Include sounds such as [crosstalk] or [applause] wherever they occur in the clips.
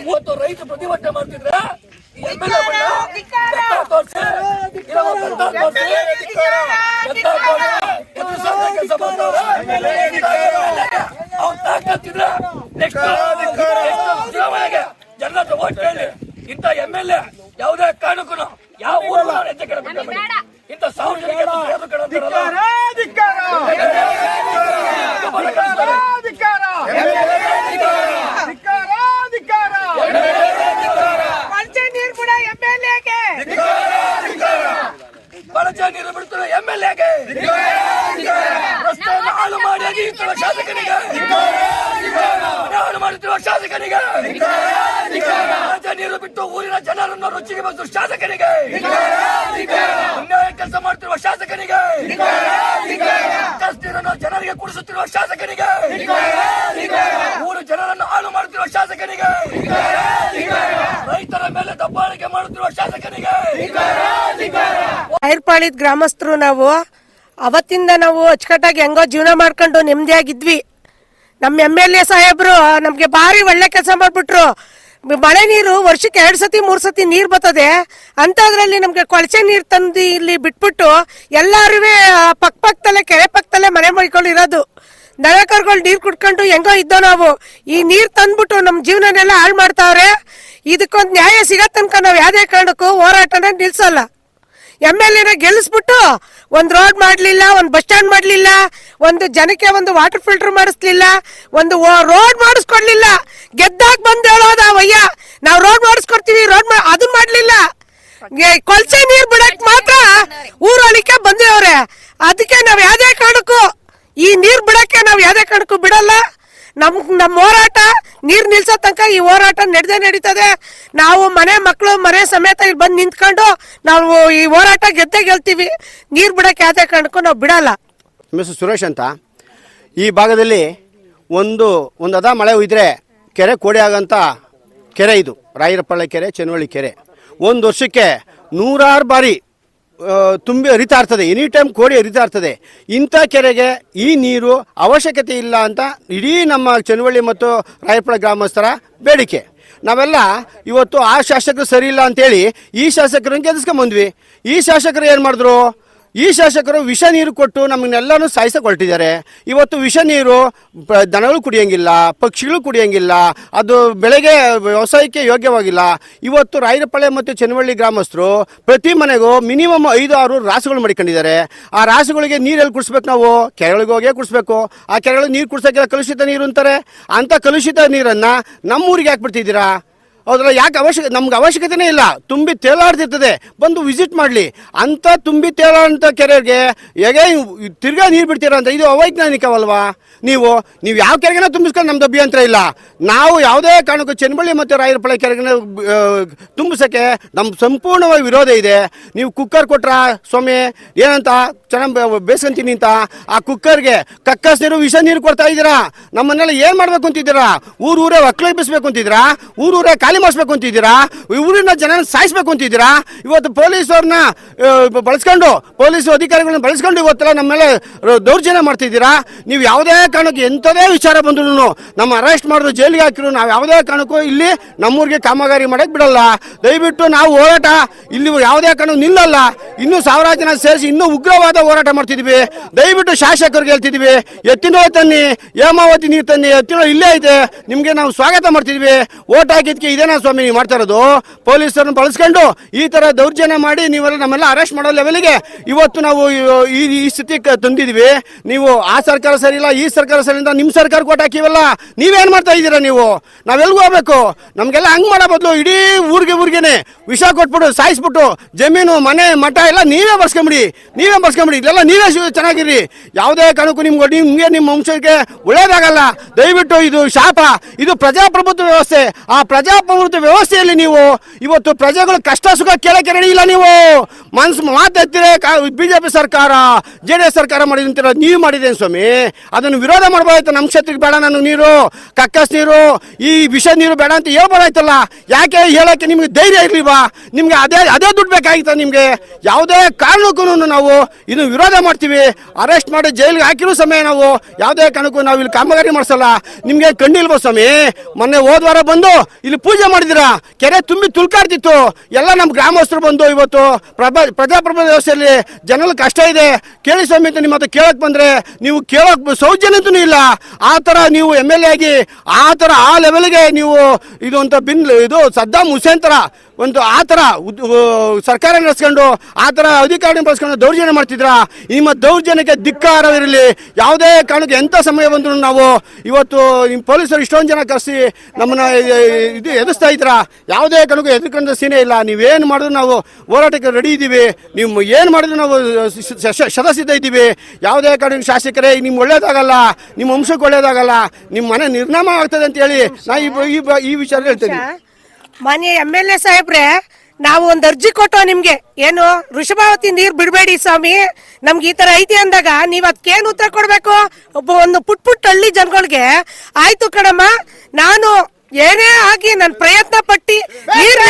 ಮೂವತ್ತು ರೈತರು ಪ್ರತಿಭಟನೆ ಮಾಡ್ತಿದ್ರ? ತಾಕತ್ತಿದ್ರೆ ಚುನಾವಣೆಗೆ ಜನರ ಕೇಳಿ. ಇಂಥ ಎಂ ಎಲ್ ಎ ಯಾವುದೇ ಕಾರಣಕ್ಕೂ ಯಾವ ಊರು ಹೆಜ್ಜೆ ಇಂಥ ಸಾರ್ವಜನಿಕ ಯಾರು ಕೆಡಂತಾರಲ್ಲ ಕೊಳಚೆ ನೀರ್ ಬಿಡ ಎಮ್ಎಲ್ಎಗೆ ಬಳಚ ಬಿಡ್ತಾರೆ ಎಂ ಎಲ್ ಎಗೆ ರಸ್ತೆಯನ್ನು ಹಾಳು ಮಾಡಿ ಅಗಿಯುತ್ತಿರುವ ಶಾಸಕನಿಗೆ. ಹಾಳು ಮಾಡುತ್ತಿರುವ ಶಾಸಕನಿಗೆ. ರಾಜ ನೀರು ಬಿಟ್ಟು ಊರಿನ ಜನರನ್ನು ರುಚಿಗೆ ಬಂದು ಶಾಸಕನಿಗೆ. ಅನ್ಯಾಯ ಕೆಲಸ ಮಾಡುತ್ತಿರುವ ಶಾಸಕನಿಗೆ. ನೀರನ್ನು ಜನರಿಗೆ ಕುಡಿಸುತ್ತಿರುವ ಶಾಸಕನಿಗೆ. ಊರು ಜನರನ್ನು ಹಾಳು ಮಾಡುತ್ತಿರುವ ಶಾಸಕನಿಗೆ. ರೈತರ ಮೇಲೆ ದಬ್ಬಾಳಿಕೆ ಮಾಡುತ್ತಿರುವ ಶಾಸಕನಿಗೆ. ಐರ್ಪಾಳಿದ್ ಗ್ರಾಮಸ್ಥರು ನಾವು, ಅವತ್ತಿಂದ ನಾವು ಅಚ್ಚುಕಟ್ಟಾಗಿ ಹೆಂಗೋ ಜೀವನ ಮಾಡ್ಕೊಂಡು ನೆಮ್ಮದಿಯಾಗಿದ್ವಿ. ನಮ್ಮ ಎಂ ಎಲ್ ಎ ಸಾಹೇಬರು, ನಮಗೆ ಭಾರಿ ಒಳ್ಳೆ ಕೆಲಸ ಮಾಡ್ಬಿಟ್ರು. ಮಳೆ ನೀರು ವರ್ಷಕ್ಕೆ ಎರಡು ಸತಿ, ಮೂರು ಸತಿ ನೀರು ಬರ್ತದೆ. ಅಂಥದ್ರಲ್ಲಿ ನಮಗೆ ಕೊಳಚೆ ನೀರು ತಂದು ಇಲ್ಲಿ ಬಿಟ್ಬಿಟ್ಟು ಎಲ್ಲರೂ ಪಕ್ಕ ಪಕ್ಕದಲ್ಲೇ ಕೆರೆ ಪಕ್ಕದಲ್ಲೇ ಮನೆ ಮಾಡ್ಕೊಂಡಿರೋದು ದನಕರ್ಗಳು ನೀರು ಕುಡ್ಕೊಂಡು ಹೆಂಗೋ ಇದ್ದೋ ನಾವು. ಈ ನೀರು ತಂದ್ಬಿಟ್ಟು ನಮ್ಮ ಜೀವನನೆಲ್ಲ ಹಾಳು ಮಾಡ್ತಾವ್ರೆ. ಇದಕ್ಕೊಂದು ನ್ಯಾಯ ಸಿಗೋ ತನಕ ನಾವು ಯಾವುದೇ ಕಾರಣಕ್ಕೂ ಹೋರಾಟನೇ ನಿಲ್ಸಲ್ಲ. ಎಂ ಎಲ್ ಎನ ಗೆಲ್ಲಿಸ್ಬಿಟ್ಟು ಒಂದ್ ರೋಡ್ ಮಾಡ್ಲಿಲ್ಲ, ಒಂದ್ ಬಸ್ ಸ್ಟ್ಯಾಂಡ್ ಮಾಡ್ಲಿಲ್ಲ, ಒಂದು ಜನಕ್ಕೆ ಒಂದು ವಾಟರ್ ಫಿಲ್ಟರ್ ಮಾಡಿಸ್ಲಿಲ್ಲ, ಒಂದು ರೋಡ್ ಮಾಡಿಸ್ಕೊಡ್ಲಿಲ್ಲ. ಗೆದ್ದಾಗ ಬಂದ್ ಹೇಳೋದ ಅವಯ್ಯ ನಾವ್ ರೋಡ್ ಮಾಡಿಸ್ಕೊಡ್ತೀವಿ ರೋಡ್ ಅದು ಮಾಡ್ಲಿಲ್ಲ. ಕೊಲ್ಸೆ ನೀರ್ ಬಿಡಕ್ ಮಾತ್ರ ಊರೊಳಿಕೆ ಬಂದೇವ್ರೆ ಅದಕ್ಕೆ ನಾವ್ ಯಾವ್ದೇ ಕಾರಣಕ್ಕೂ ಈ ನೀರ್ ಬಿಡಕ್ಕೆ ನಾವ್ ಯಾವ್ದೇ ಕಾರಣಕ್ಕೂ ಬಿಡಲ್ಲ. ನಮ್ ನಮ್ ಹೋರಾಟ, ನೀರ್ ನಿಲ್ಸೋ ತನಕ ಈ ಹೋರಾಟ ನಡೆದೇ ನಡೀತದೆ. ನಾವು ಮನೆ ಮಕ್ಕಳು ಮನೆ ಸಮೇತ ಇಲ್ಲಿ ಬಂದು ನಿಂತ್ಕೊಂಡು ನಾವು ಈ ಹೋರಾಟ ಗೆದ್ದೆ ಗೆಲ್ತೀವಿ. ನೀರು ಬಿಡಕ್ಕೆ ಯಾವುದೇ ಕಾರಣಕ್ಕೂ ನಾವು ಬಿಡಲ್ಲ. ಮಿಸ್ ಸುರೇಶ್ ಅಂತ. ಈ ಭಾಗದಲ್ಲಿ ಒಂದು ಒಂದು ಅದ ಮಳೆ ಇದ್ರೆ ಕೆರೆ ಕೋಡಿ ಆಗಂತ ಕೆರೆ ಇದು. ರಾಯರಪಳ್ಳ ಕೆರೆ, ಚೆನ್ನವಳ್ಳಿ ಕೆರೆ. ಒಂದು ವರ್ಷಕ್ಕೆ ನೂರಾರು ಬಾರಿ ತುಂಬಿ ಹರಿತಾ ಇರ್ತದೆ. ಎನಿ ಟೈಮ್ ಕೋಡಿ ಹರಿತಾ ಇರ್ತದೆ. ಇಂಥ ಕೆರೆಗೆ ಈ ನೀರು ಅವಶ್ಯಕತೆ ಇಲ್ಲ ಅಂತ ಇಡೀ ನಮ್ಮ ಚೆನ್ನವಳ್ಳಿ ಮತ್ತು ರಾಯಪ್ಪಳ ಗ್ರಾಮಸ್ಥರ ಬೇಡಿಕೆ. ನಾವೆಲ್ಲ ಇವತ್ತು ಆ ಶಾಸಕರು ಸರಿ ಇಲ್ಲ ಅಂತೇಳಿ ಈ ಶಾಸಕರನ್ನು ಗೆಲ್ಲಿಸ್ಕೊಂಬಂದ್ವಿ ಈ ಶಾಸಕರು ಏನು ಮಾಡಿದ್ರು? ಈ ಶಾಸಕರು ವಿಷ ನೀರು ಕೊಟ್ಟು ನಮ್ಮನ್ನೆಲ್ಲನೂ ಸಾಯಿಸಿಕೊಳ್ತಿದ್ದಾರೆ. ಇವತ್ತು ವಿಷ ನೀರು ದನಗಳು ಕುಡಿಯಂಗಿಲ್ಲ, ಪಕ್ಷಿಗಳು ಕುಡಿಯಂಗಿಲ್ಲ, ಅದು ಬೆಳೆಗೆ ವ್ಯವಸಾಯಕ್ಕೆ ಯೋಗ್ಯವಾಗಿಲ್ಲ. ಇವತ್ತು ರಾಯರಪಾಳೆ ಮತ್ತು ಚೆನ್ನವಳ್ಳಿ ಗ್ರಾಮಸ್ಥರು ಪ್ರತಿ ಮನೆಗೂ ಮಿನಿಮಮ್ ಐದು, ಆರು ರಾಸುಗಳು ಮಡಿಕೊಂಡಿದ್ದಾರೆ. ಆ ರಾಸುಗಳಿಗೆ ನೀರೆಲ್ಲಿ ಕುಡಿಸ್ಬೇಕು ನಾವು? ಕೆರೆಗಳಿಗೆ ಹೋಗೇ ಕುಡಿಸ್ಬೇಕು. ಆ ಕೆರೆಗಳಿಗೆ ನೀರು ಕುಡಿಸೋಕೆಲ್ಲ ಕಲುಷಿತ ನೀರು ಅಂತಾರೆ. ಅಂಥ ಕಲುಷಿತ ನೀರನ್ನು ನಮ್ಮೂರಿಗೆ ಹಾಕ್ಬಿಡ್ತಿದ್ದೀರಾ ಹೌದಲ್ಲ ಯಾಕೆ ಅವಶ್ಯಕ, ನಮ್ಗೆ ಅವಶ್ಯಕತೆನೇ ಇಲ್ಲ. ತುಂಬಿ ತೇಲಾಡ್ತಿರ್ತದೆ. ಬಂದು ವಿಸಿಟ್ ಮಾಡಲಿ. ಅಂತ ತುಂಬಿ ತೇಲಾಡಂಥ ಕೆರೆಗೆ ಹೇಗೆ ತಿರ್ಗಾ ನೀರು ಬಿಡ್ತೀರ ಅಂತ, ಇದು ಅವೈಜ್ಞಾನಿಕವಲ್ವಾ? ನೀವು ನೀವು ಯಾವ ಕೆರೆಗೆನ ತುಂಬಿಸ್ಕೊಂಡು ನಮ್ದು ಅಭ್ಯಂತರ ಇಲ್ಲ. ನಾವು ಯಾವುದೇ ಕಾರಣಕ್ಕೂ ಚೆನ್ನಬಳ್ಳಿ ಮತ್ತು ರಾಯರಪಳ್ಳಿ ಕೆರೆಗೆ ತುಂಬಿಸೋಕ್ಕೆ ನಮ್ಮ ಸಂಪೂರ್ಣವಾಗಿ ವಿರೋಧ ಇದೆ. ನೀವು ಕುಕ್ಕರ್ ಕೊಟ್ರ ಸ್ವಾಮಿ? ಏನಂತ? ಚೆನ್ನಾಗಿ ಬೇಸ್ಕೊಂತೀನಿ ಅಂತ. ಆ ಕುಕ್ಕರ್ಗೆ ಕಕ್ಕಸ್ ನೀರು, ವಿಷ ನೀರು ಕೊಡ್ತಾ ಇದ್ದೀರಾ? ನಮ್ಮನ್ನೆಲ್ಲ ಏನು ಮಾಡ್ಬೇಕು ಅಂತಿದ್ದೀರಾ? ಊರೂರೇ ಊರೇ ಒಕ್ಕಲೆಬ್ಬಿಸ್ಬೇಕು ಅಂತಿದ್ದೀರಾ? ಊರೂರೇ ಊರೇ ಖಾಲಿ ಮಾಡಿಸ್ಬೇಕು ಅಂತಿದ್ದೀರಾ? ಊರಿನ ಜನ ಸಾಯಿಸ್ಬೇಕು ಅಂತಿದ್ದೀರಾ? ಇವತ್ತು ಪೊಲೀಸವ್ರನ್ನ ಬಳಸ್ಕೊಂಡು, ಪೊಲೀಸ್ ಅಧಿಕಾರಿಗಳನ್ನ ಬಳಸ್ಕೊಂಡು ಇವತ್ತೆಲ್ಲ ನಮ್ಮ ಮೇಲೆ ದೌರ್ಜನ್ಯ ಮಾಡ್ತಿದ್ದೀರಾ? ನೀವು ಯಾವುದೇ ಕಾರಣಕ್ಕೆ ಎಂಥದೇ ವಿಚಾರ ಬಂದ್ರು ನಮ್ಮ ಅರೆಸ್ಟ್ ಮಾಡಿದ್ರು, ಜೈಲಿಗೆ ಹಾಕಿದ್ರು, ನಾವು ಯಾವುದೇ ಕಾರಣಕ್ಕೂ ಇಲ್ಲಿ ನಮ್ಮೂರಿಗೆ ಕಾಮಗಾರಿ ಮಾಡೋಕ್ಕೆ ಬಿಡಲ್ಲ. ದಯವಿಟ್ಟು ನಾವು ಹೋರಾಟ, ಇಲ್ಲಿ ಯಾವುದೇ ಕಾರಣಕ್ಕೂ ನಿಲ್ಲಲ್ಲ. ಇನ್ನೂ ಸಾವಿರಾರು ಜನ ಸೇರಿಸಿ ಇನ್ನೂ ಉಗ್ರವಾದ ಹೋರಾಟ ಮಾಡ್ತಿದ್ವಿ ದಯವಿಟ್ಟು ಶಾಸಕರಿಗೆ ಹೇಳ್ತಿದ್ವಿ ಎತ್ತಿನೋ ತನ್ನಿ, ಹೇಮಾವತಿ ನೀರು ತನ್ನಿ, ಎತ್ತಿನೋ ಇಲ್ಲೇ ಐತೆ. ನಿಮಗೆ ನಾವು ಸ್ವಾಗತ ಮಾಡ್ತಿದ್ವಿ ಓಟ್ ಹಾಕಿದ್ಕೆ ಇದೇನಾ ಸ್ವಾಮಿ ನೀವು ಮಾಡ್ತಾ ಇರೋದು, ಪೊಲೀಸರನ್ನು ಬಳಸ್ಕೊಂಡು ಈ ತರ ದೌರ್ಜನ್ಯ ಮಾಡಿ ನೀವೆಲ್ಲ ನಮ್ಮೆಲ್ಲ ಅರೆಸ್ಟ್ ಮಾಡೋ ಲೆವೆಲ್ಗೆ ಇವತ್ತು ನಾವು ಈ ಈ ಸ್ಥಿತಿ ತಂದಿದ್ವಿ. ನೀವು ಆ ಸರ್ಕಾರ ಸರಿ ಇಲ್ಲ, ಈ ಸರ್ಕಾರ ಸರಿ ಇಲ್ಲ ನಿಮ್ಮ ಸರ್ಕಾರ ಕೊಟ್ಟು ಹಾಕಿವಲ್ಲ ನೀವೇನ್ ಮಾಡ್ತಾ ಇದ್ದೀರಾ ನೀವು? ನಾವೆಲ್ಗೂ ಹೋಗ್ಬೇಕು. ನಮಗೆಲ್ಲ ಹಂಗ್ ಮಾಡೋ ಬದಲು ಇಡೀ ಊರಿಗೆ ಊರಿಗೆನೆ ವಿಷ ಕೊಟ್ಬಿಟ್ಟು ಸಾಯಿಸ್ಬಿಟ್ಟು, ಜಮೀನು, ಮನೆ, ಮಠ ಎಲ್ಲ ನೀವೇ ಬರ್ಸ್ಕೊಂಬಿಡಿ ನೀವೇ ಬರ್ಸ್ಕೊಂಬಿಡಿ ಇಲ್ಲೆಲ್ಲ ನೀವೇ ಚೆನ್ನಾಗಿರಿ ಯಾವುದೇ ಕಾರಣಕ್ಕೂ ನಿಮ್ಗೆ ನಿಮಗೆ ನಿಮ್ಮ ವಂಶಕ್ಕೆ ಒಳ್ಳೇದಾಗಲ್ಲ. ದಯವಿಟ್ಟು ಇದು ಶಾಪ, ಇದು ಪ್ರಜಾಪ್ರಭುತ್ವ ವ್ಯವಸ್ಥೆ. ಆ ಪ್ರಜಾಪ್ರಭುತ್ವ ವ್ಯವಸ್ಥೆಯಲ್ಲಿ ನೀವು ಇವತ್ತು ಪ್ರಜೆಗಳು ಕಷ್ಟ ಸುಖ ಕೇಳಕ್ಕೆ ರೆಡಿ ಇಲ್ಲ ನೀವು. ಮನ್ಸು ಜೆ ಬಿಜೆಪಿ ಸರ್ಕಾರ ಜೆ ಡಿ ಎಸ್ ಸರ್ಕಾರ ಮಾಡಿದಂತಿರೋ ನೀವು ಮಾಡಿದ್ದೇನೆ ಸ್ವಾಮಿ? ಅದನ್ನು ವಿರೋಧ ಮಾಡ್ಬೋದಾಯ್ತು, ನಮ್ಮ ಕ್ಷೇತ್ರಕ್ಕೆ ಬೇಡ ನಾನು ನೀರು, ಕಕ್ಕಸ್ ನೀರು, ಈ ವಿಷ ನೀರು ಬೇಡ ಅಂತ ಹೇಳ್ಬೋದಾಯ್ತಲ್ಲ. ಯಾಕೆ ಹೇಳೋಕ್ಕೆ ನಿಮಗೆ ಧೈರ್ಯ ಇರ್ಲಿವಾ ನಿಮಗೆ ಅದೇ ಅದೇ ದುಡ್ಡು ಬೇಕಾಗಿತ್ತ ನಿಮಗೆ. ಯಾವುದೇ ಕಾರಣಕ್ಕೂ ನಾವು ಇದನ್ನು ವಿರೋಧ ಮಾಡ್ತೀವಿ. ಅರೆಸ್ಟ್ ಮಾಡಿ ಜೈಲಿಗೆ ಹಾಕಿರೋ ಸಮಯ ನಾವು. ಯಾವುದೇ ಕಾರಣಕ್ಕೂ ನಾವು ಇಲ್ಲಿ ಕಾಮಗಾರಿ ಮಾಡಿಸಲ್ಲ. ನಿಮಗೆ ಕಣ್ಣಿಲ್ವ ಸ್ವಾಮಿ? ಮೊನ್ನೆ ಹೋದ್ವಾರ ಬಂದು ಇಲ್ಲಿ ಪೂಜೆ ಪೂಜೆ ಮಾಡಿದಿರಾ ಕೆರೆ ತುಂಬಿ ತುಳ್ಕಾಡ್ತಿತ್ತು. ಎಲ್ಲ ನಮ್ಮ ಗ್ರಾಮಸ್ಥರು ಬಂದು ಇವತ್ತು ಪ್ರಭಾ ವ್ಯವಸ್ಥೆಯಲ್ಲಿ ಜನಗಳ ಕಷ್ಟ ಇದೆ. ಕೇಳಿ ಸಮೇತ ನಿಮ್ಮ ಹತ್ರ ಕೇಳಕ್ ಬಂದ್ರೆ ನೀವು ಕೇಳಕ್ ಸೌಜನ್ಯತೂ ಇಲ್ಲ. ಆ ಥರ ನೀವು ಎಂ ಎಲ್ ಎ ಆಗಿ, ಆ ಥರ ಆ ಲೆವೆಲ್ಗೆ ನೀವು ಇದು ಅಂತ ಬಿನ್ ಇದು ಸದ್ದಾಮ್ ಹುಸೇನ್ ಥರ ಒಂದು ಆ ಥರ ಸರ್ಕಾರ ನಡೆಸ್ಕೊಂಡು ಆ ಥರ ಅಧಿಕಾರಿ ಬಳಸ್ಕೊಂಡು ದೌರ್ಜನ್ಯ ಮಾಡ್ತಿದ್ರ? ನಿಮ್ಮ ದೌರ್ಜನ್ಯಕ್ಕೆ ಧಿಕ್ಕಾರವಿರಲಿ. ಯಾವುದೇ ಕಾರಣಕ್ಕೆ ಎಂಥ ಸಮಯ ಬಂದರೂ ನಾವು ಇವತ್ತು ನಿಮ್ಮ ಪೊಲೀಸರು ಇಷ್ಟೊಂದು ಜನ ಕರೆಸಿ ನಮ್ಮನ್ನ ಇದು ಎದುರಿಸ್ತಾ ಇದ್ರ ಯಾವುದೇ ಕಾರಣಕ್ಕೂ ಎದುರ್ಕೊಂಡ ಸೀನೆ ಇಲ್ಲ. ನೀವೇನು ಮಾಡಿದ್ರು ನಾವು ಹೋರಾಟಕ್ಕೆ ರೆಡಿ ಇದ್ದೀವಿ. ನೀವು ಏನು ಮಾಡಿದ್ರು ನಾವು ಶ- ಇದ್ದೀವಿ. ಯಾವುದೇ ಕಾರಣಕ್ಕೆ ಶಾಸಕರೇ ನಿಮ್ಮ ಒಳ್ಳೇದಾಗಲ್ಲ. ನಿಮ್ಮ ವಂಶಕ್ಕೆ ಒಳ್ಳೇದಾಗಲ್ಲ. ನಿಮ್ಮ ಮನೆ ನಿರ್ನಾಮ ಆಗ್ತದೆ ಅಂತ ಹೇಳಿ ನಾ ಈ ವಿಚಾರ ಹೇಳ್ತೇನೆ ಮಾನ್ಯ ಎಂ ಎಲ್ ಎ ಸಾಹೇಬ್ರೆ ನಾವು ಒಂದು ಅರ್ಜಿ ಕೊಟ್ಟು ನಿಮ್ಗೆ. ಏನು ವೃಷಭಾವತಿ ನೀರ್ ಬಿಡಬೇಡಿ ಸ್ವಾಮಿ. ನಮ್ಗೆ ಈ ತರ ಐತಿ ಅಂದಾಗ ನೀವ್ ಅದಕ್ಕೇನು ಉತ್ತರ ಕೊಡ್ಬೇಕು? ಒಬ್ಬ ಒಂದು ಪುಟ್ ಪುಟ್ ಹಳ್ಳಿ ಜನಗಳಿಗೆ ಆಯ್ತು ಕಣಮ್ಮ ನಾನು ಏನೇ ಆಗಿ ನಾನು ಪ್ರಯತ್ನ ಪಟ್ಟಿ ನೀರ್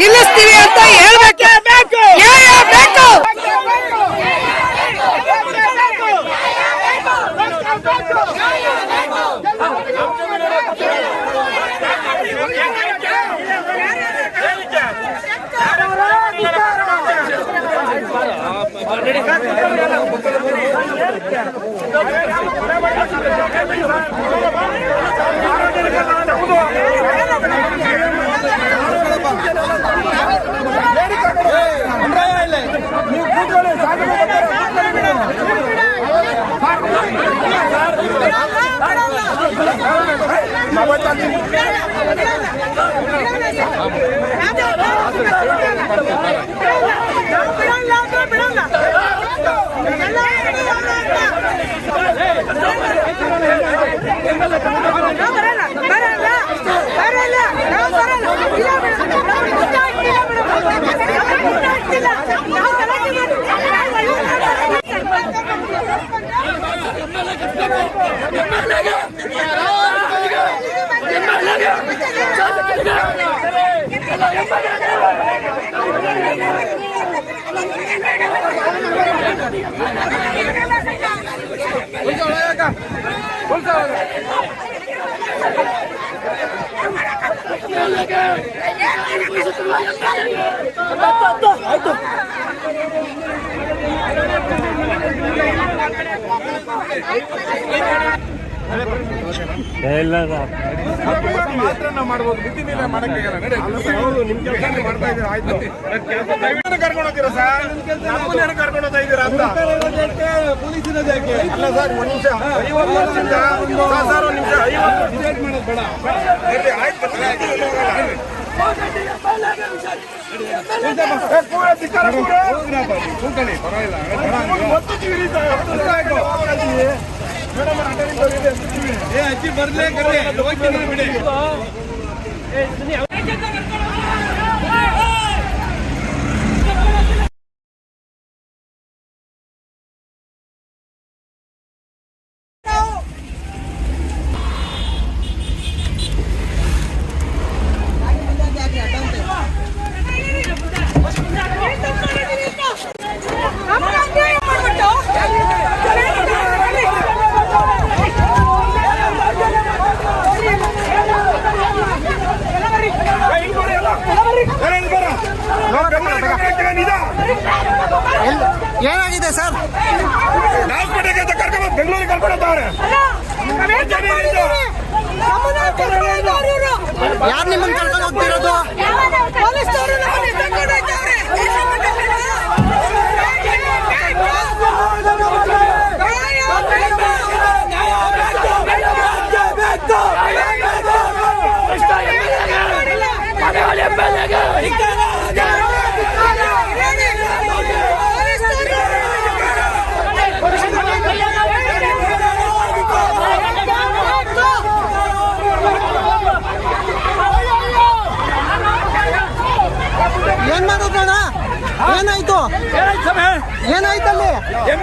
ನಿಲ್ಲಿಸ್ತೀವಿ ಅಂತ ಹೇಳ್ಬೇಕು. Mama, ಏ, ಏ, ಬೇಕು ಮಾತ್ರ ನಾವು ಮಾಡ್ಬೋದು ಬುದ್ಧಿ ಮೇಲೆ ಮಾಡಕ್ಕಾಗಲ್ಲ ನಡೆ ಮಾಡ್ತಾ ಇದ್ದೀರಾ. ಆಯ್ತು ಕರ್ಕೊಂಡು ಹೋಗ್ತೀರಾ ಸರ್ ಕರ್ಕೊಂಡು ಹೋಗ್ತಾ ಇದ್ದೀರಾ ಅಲ್ಲ ಸರ್ ಒಂದು ಐವತ್ತು ಇರ್ಲಿ, ಆಯ್ತು ಧಿಕ್ಕಾರ ಕೂಗ. ಒತ್ತುತ್ತೀವಿ ಸರ್, ಒತ್ತುತ್ತೀವಿ. ಮೇಡಮ್, ಅಟೆಂಡ್ ಏನಾಗಿದೆ ಸರ್? ಹಾಸ್ಪಿಟಲ್ಗೆ ಕರ್ಕೊಂಡು ಬೆಂಗಳೂರಿಗೆ ಕರ್ಕೊಂಡು ಹೋಗ್ತಾರೆ ಯಾರು ನಿಮ್ಮನ್ನ ಕರ್ಕೊಂಡು ಹೋಗ್ತಿರೋದು? ಏನ್ ಮಾಡೋದಣ್ಣ ಏನಾಯ್ತು? ಏನಾಯ್ತಲ್ಲಿ ಏನ್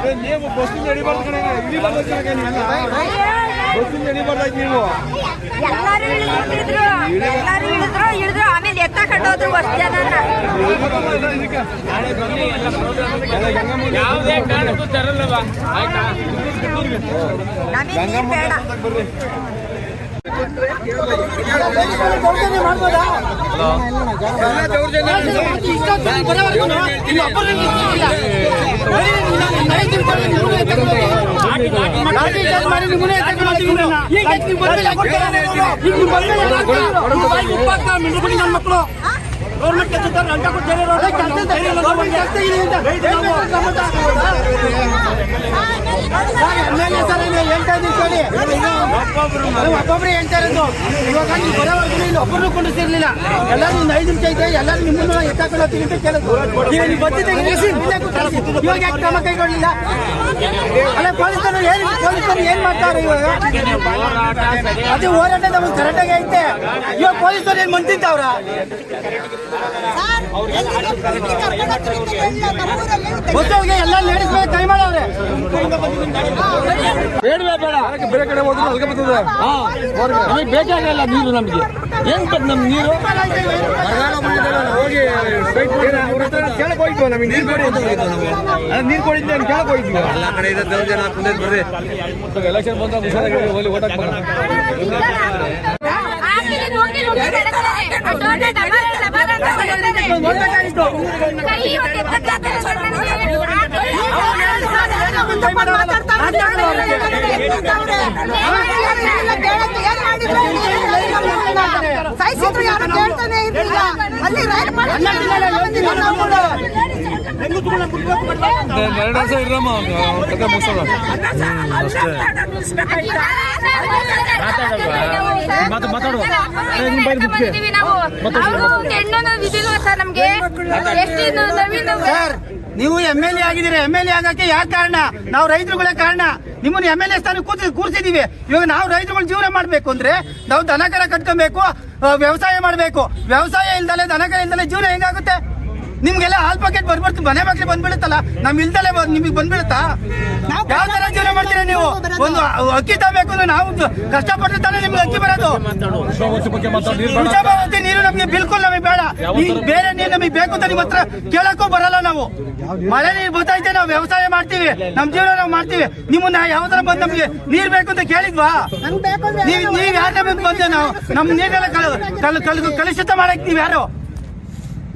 ಏ, ನೀವು ಬಸ್ಸಿಂದ ಹಿಡಿಬಾರ್ದು ಕಣೆ ಹಿಡಿಬಾರ್ದು ನೀವು. ಎಲ್ಲಾರು ಇಳಿದ್ರು ಎಲ್ಲಾರು ಇಳಿದ್ರು ಇಳಿದ್ರು. ಆಮೇಲೆ ಎತ್ತ ಕಟ್ಟೋದ್ರು ಜನನ. ಯಾವುದೇ ಕಾರಣಕ್ಕೂ ತರಲ್ಲವ. ಆಯ್ತಾ? ನಮಗೆ ನೀರ್ ಬೇಡ ಹೇಳ್ತಾ ಇದ್ದೀನಿ ಕೇಳಿ ಒಬ್ಬೊಬ್ರು ಹೇಳ್ತಾ ಇವಾಗ ನೀವು ಬರೋವರೆಗೂ ಇಲ್ಲಿ ಒಬ್ಬರು ಕೊಂಡಿಸಿರ್ಲಿಲ್ಲ ಎಲ್ಲರೂ ಒಂದು ಐದು ನಿಮಿಷ ಐತೆ ಎಲ್ಲರೂ ನಿಮ್ಮನ್ನ ಎತ್ತಾಕೊಂಡು ತಿಂತ ಕೇಳಿದ್ರು ನೀವು ಇವಾಗ ಯಾಕೆ ಕ್ರಮ ಕೈಗೊಳ್ಳಿಲ್ಲ? ಅಲ್ಲ ಪೊಲೀಸರು ಏನ್ ಪೊಲೀಸರು ಏನ್ ಮಾಡ್ತಾರೆ ಇವಾಗ? ಅದು ಹೋರಾಟ ನಮಗೆ ಕರೆಕ್ಟಾಗಿ ಐತೆ. ಇವಾಗ ಪೊಲೀಸರು ಏನ್ ಮಂತಿದ್ದವ್ರ ಬಸ್ಸವ್ರಿಗೆ ಎಲ್ಲ ಲೇಡೀಸ್ ಮೇಲೆ ಕೈ ಮಾಡವ್ರೆ. ಬೇಡವೇ ಬೇಡ. ಬೇರೆ ಕಡೆ ಹೋದ್ರೆ ಅಲ್ಗೆ ಬರ್ತದೆ? ನಮಗೆ ಬೇಕಾಗಲ್ಲ ನೀರು ನಮಗೆ. ಏನ್ ಬೇಕು ನಮ್ಗೆ ನೀರು? ಹೋಗಿ ಬೈಕ್ ಅವ್ರ ಹತ್ರ ಕೇಳಕ್ ಹೋಯ್ತು ನಮಗೆ ನೀರು ಕೊಡಿ ಅಂತ ನಾವು. ಅಲ್ಲ, ನೀರು ಕೊಡಿದ್ದೆ ಅಂತ ಕೇಳಕ್ ಹೋಯ್ತು ಎಲ್ಲ ಕಡೆ ಇದೆ ಜನ ಕುಂದೈತ್ ಬರ್ರಿ. ಎಲೆಕ್ಷನ್ ಬಂದಾಗ ಹುಷಾರಾಗಿ ಹೋಗಿ ಓಟ್ ಹಾಕ್ಬೇಕು ಸಹಿಸಿದ್ರು ಯಾರು ಕೇಳ್ತಾನೆ ಇರ್ಲಿಲ್ಲ ಅಲ್ಲಿ ರೈಲು ನೀವು ಎಂ ಎಲ್ ಎ ಆಗಿದ್ದೀರಿ. ಎಂ ಎಲ್ ಎ ಆಗಕ್ಕೆ ಯಾಕ ಕಾರಣ? ನಾವು ರೈತರುಗಳೇ ಕಾರಣ. ನಿಮ್ಮನ್ನ ಎಂ ಎಲ್ ಎ ಸ್ಥಾನ ಕೂತಿ ಕೂರಿಸಿದೀವಿ. ಇವಾಗ ನಾವು ರೈತರುಗಳು ಜೀವನ ಮಾಡಬೇಕು ಅಂದ್ರೆ ನಾವು ದನಕರ ಕಟ್ಕೊಬೇಕು ವ್ಯವಸಾಯ ಮಾಡಬೇಕು. ವ್ಯವಸಾಯ ಇಲ್ದಲೆ ದನಕರ ಇಲ್ದಲೆ ಜೀವನ ಹೆಂಗಾಗುತ್ತೆ? ನಿಮ್ಗೆಲ್ಲ ಹಾಲ್ ಪ್ಯಾಕೆಟ್ ಬರ್ಬರ್ತು ಮನೆ ಬಾಕಿ ಬಂದ್ಬಿಡುತ್ತಲ್ಲ? ನಮ್ ಇಲ್ದಲೆ ನಿಮಗೆ ಬಂದ್ಬಿಡುತ್ತಾ? ಯಾವ ತರ ಜೀವನ ಮಾಡ್ತೀರಾ ನೀವು? ಒಂದು ಅಕ್ಕಿ ತಗಬೇಕು ಅಂದ್ರೆ ನಾವು ಕಷ್ಟಪಟ್ಟು ತಾನೇ ನಿಮ್ಗೆ ಅಕ್ಕಿ ಬರೋದು. ನೀರು ನಮ್ಗೆ ಬಿಲ್ಕುಲ್ ನಮಗೆ ಬೇಡ. ಈ ಬೇರೆ ನೀರು ನಮಗೆ ಬೇಕು ಅಂತ ನಿಮ್ಮ ಹತ್ರ ಕೇಳಕ್ಕೂ ಬರಲ್ಲ ನಾವು. ಮಳೆ ನೀರು ಬರ್ತೈತೆ ನಾವು ವ್ಯವಸಾಯ ಮಾಡ್ತೀವಿ ನಮ್ ಜೀವನ ನಾವು ಮಾಡ್ತೀವಿ. ನಿಮ್ಮನ್ನ ಯಾವ ತರ ಬಂದ್ ನಮ್ಗೆ ನೀರ್ ಬೇಕು ಅಂತ ಕೇಳಿದ್ವಾ? ನೀವ್ ನೀವ್ ಯಾರ ಬಂದೆ ನಾವು? ನಮ್ ನೀರೆಲ್ಲ ಕಲ್ ಕಲ್ ಕಲ್ ಕಲುಷಿತ ಮಾಡಕ್ ನೀವ್ ಯಾರು?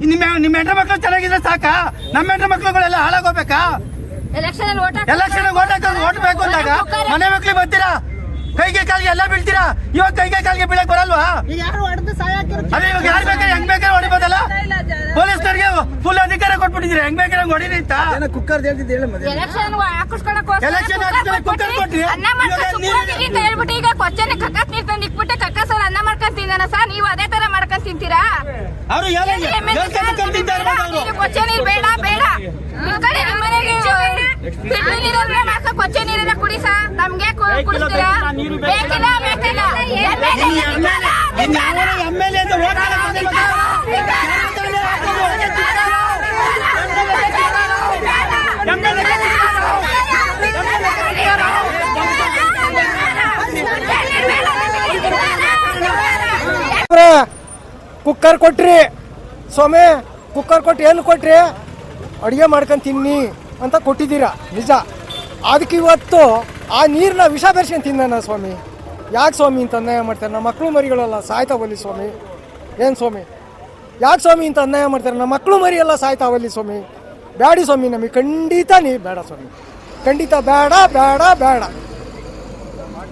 ನಿಮ್ಮ ನಿಮ್ಮ ಹೆಂಡ್ರ ಮಕ್ಳು ಚೆನ್ನಾಗಿದ್ರೆ ಸಾಕಾ? ನಮ್ಮ ಹೆಂಡ್ರ ಮಕ್ಕಳುಗಳೆಲ್ಲ ಹಾಳಾಗೋಬೇಕಾ ಎಲೆಕ್ಷನ್ ಅಲ್ಲಿ ಓಟ್ ಹಾಕೋದು ಬೇಕು ಅಂದಾಗ ಮನೆ ಮಕ್ಳಿಗೆ ಬರ್ತೀರಾ ಕೈಗೆ ಕಾಲಿಗೆ ಎಲ್ಲ ಬೀಳ್ತೀರಾ? ಇವಾಗ ಕೈಗೆ ಕಾಲಿಗೆ ಬೀಳಕ್ ಬರಲ್ವಾ? ಅದೇ ಇವಾಗ ಯಾರು ಬೇಕಾದ್ರೆ ಹೆಂಗ್ ಬೇಕಾದ್ರೆ ಹೊಡಿಬೋದಲ್ಲ? ಪೊಲೀಸ್ನವ್ರಿಗೆ ಫುಲ್ ಅಧಿಕಾರ ಕೊಟ್ಬಿಟ್ಟಿದ್ರೆ ಹೆಂಗ್ ಬೇಕಾದ್ರೆ ಹಂಗ್ ಹೊಡೀರಿ ಅಂತ? ಕುಕ್ಕರ್ ಕುಕ್ಕರ್ ಕೊಟ್ರಿ. ಈಗ ಕೊಚ್ಚನೆ ಕಕ್ಕ ನೀರ್ ತಂದು ಕಕ್ಕ ಸರ್ ಅನ್ನ ಮಾಡ್ಕೊಂಡ್ ತಿಂದಾನ ಸರ್? ನೀವು ಅದೇ ತರ ಮಾಡ್ಕೊಂಡ್ ತಿಂತೀರಾ? ಅವರು. ಕೊಚ್ಚೆ ನೀರ್ ಬೇಡ ಬೇಡ. ಕೊಚ್ಚೆ ನೀರನ್ನ ಕುಡಿಸ. ನಮ್ಗೆ ಕುಡಿಸ್ತೀರಾ? ಬೇಕಿಲ್ಲ ಬೇಕಿಲ್ಲ. ಎಂ ಎಲ್ ಎ ಕುಕ್ಕರ್ ಕೊಟ್ರಿ. ಸ್ವಾಮಿ, ಕುಕ್ಕರ್ ಕೊಟ್ಟು ಏನು ಕೊಟ್ರಿ? ಅಡುಗೆ ಮಾಡ್ಕೊಂಡು ತಿನ್ನಿ ಅಂತ ಕೊಟ್ಟಿದ್ದೀರಾ. ನಿಜ. ಅದಕ್ಕೆ ಇವತ್ತು ಆ ನೀರನ್ನ ವಿಷ ಬೆರೆಸ್ಕೊಂಡು ತಿನ್ನೋಣ ಸ್ವಾಮಿ. ಯಾಕೆ ಸ್ವಾಮಿ ಅಂತ ಅನ್ಯಾಯ ಮಾಡ್ತಾರೆ? ನಮ್ಮ ಮಕ್ಕಳು ಮರಿಗಳೆಲ್ಲ ಸಾಯ್ತಾವಲ್ಲಿ ಸ್ವಾಮಿ. ಏನು ಸ್ವಾಮಿ? ಯಾಕೆ ಸ್ವಾಮಿ ಅಂತ ಅನ್ಯಾಯ ಮಾಡ್ತಾರೆ? ನಮ್ಮ ಮಕ್ಕಳು ಮರಿ ಎಲ್ಲ ಸಾಯ್ತಾವಲ್ಲಿ ಸ್ವಾಮಿ. ಬ್ಯಾಡಿ ಸ್ವಾಮಿ ನಮಗೆ ಖಂಡಿತ ನೀ, ಬೇಡ ಸ್ವಾಮಿ. ಖಂಡಿತ ಬೇಡ ಬೇಡ ಬೇಡ.